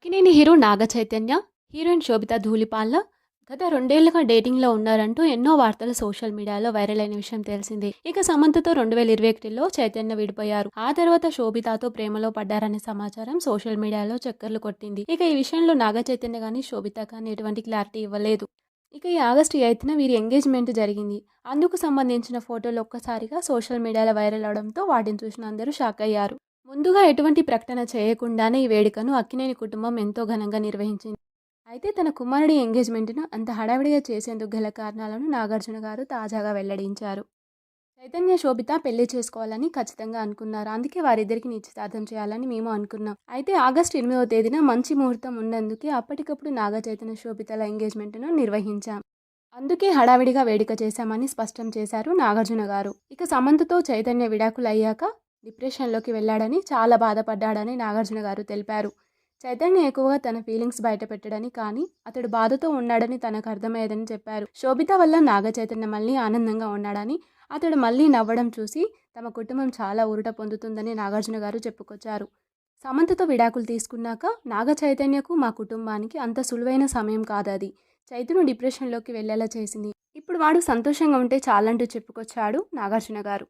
Akkineni hero Naga Chaitanya heroine Sobhita Dhulipala గత రెండేళ్ళుగా డేటింగ్లో ఉన్నారంటూ ఎన్నో వార్తలు సోషల్ మీడియాలో వైరల్ అయిన విషయం తెలిసింది. ఇక సమంతతో రెండు వేల ఇరవై ఒకటిలో చైతన్య విడిపోయారు. ఆ తర్వాత శోభితతో ప్రేమలో పడ్డారనే సమాచారం సోషల్ మీడియాలో చక్కర్లు కొట్టింది. ఇక ఈ విషయంలో నాగ చైతన్య కానీ శోభిత కానీ ఎటువంటి క్లారిటీ ఇవ్వలేదు. ఇక ఈ ఆగస్టు ఎయిత్న వీరి ఎంగేజ్మెంట్ జరిగింది. అందుకు సంబంధించిన ఫోటోలు ఒక్కసారిగా సోషల్ మీడియాలో వైరల్ అవడంతో వాటిని చూసిన అందరూ షాక్ అయ్యారు. ముందుగా ఎటువంటి ప్రకటన చేయకుండానే ఈ వేడుకను అక్కినేని కుటుంబం ఎంతో ఘనంగా నిర్వహించింది. అయితే తన కుమారుడి ఎంగేజ్మెంట్ను అంత హడావిడిగా చేసేందుకు గల కారణాలను నాగార్జున గారు తాజాగా వెల్లడించారు. చైతన్య శోభిత పెళ్ళి చేసుకోవాలని ఖచ్చితంగా అనుకున్నారు. అందుకే వారిద్దరికి నిశ్చితార్థం చేయాలని మేము అనుకున్నాం. అయితే ఆగస్టు ఎనిమిదవ తేదీన మంచి ముహూర్తం ఉన్నందుకే అప్పటికప్పుడు నాగ చైతన్య శోభితల ఎంగేజ్మెంట్ను నిర్వహించాం. అందుకే హడావిడిగా వేడుక చేశామని స్పష్టం చేశారు నాగార్జున గారు. ఇక సమంతతో చైతన్య విడాకులు అయ్యాక డిప్రెషన్లోకి వెళ్ళాడని చాలా బాధపడ్డాడని నాగార్జున గారు తెలిపారు. చైతన్య ఎక్కువగా తన ఫీలింగ్స్ బయట పెట్టడని కానీ అతడు బాధతో ఉన్నాడని తనకు అర్థమయ్యేదని చెప్పారు. శోభిత వల్ల నాగ చైతన్య మళ్ళీ ఆనందంగా ఉన్నాడని అతడు మళ్ళీ నవ్వడం చూసి తమ కుటుంబం చాలా ఊరట పొందుతుందని నాగార్జున గారు చెప్పుకొచ్చారు. సమంతతో విడాకులు తీసుకున్నాక నాగ చైతన్యకు మా కుటుంబానికి అంత సులువైన సమయం కాదది. చైతును డిప్రెషన్లోకి వెళ్ళేలా చేసింది. ఇప్పుడు వాడు సంతోషంగా ఉంటే చాలంటూ చెప్పుకొచ్చాడు నాగార్జున గారు.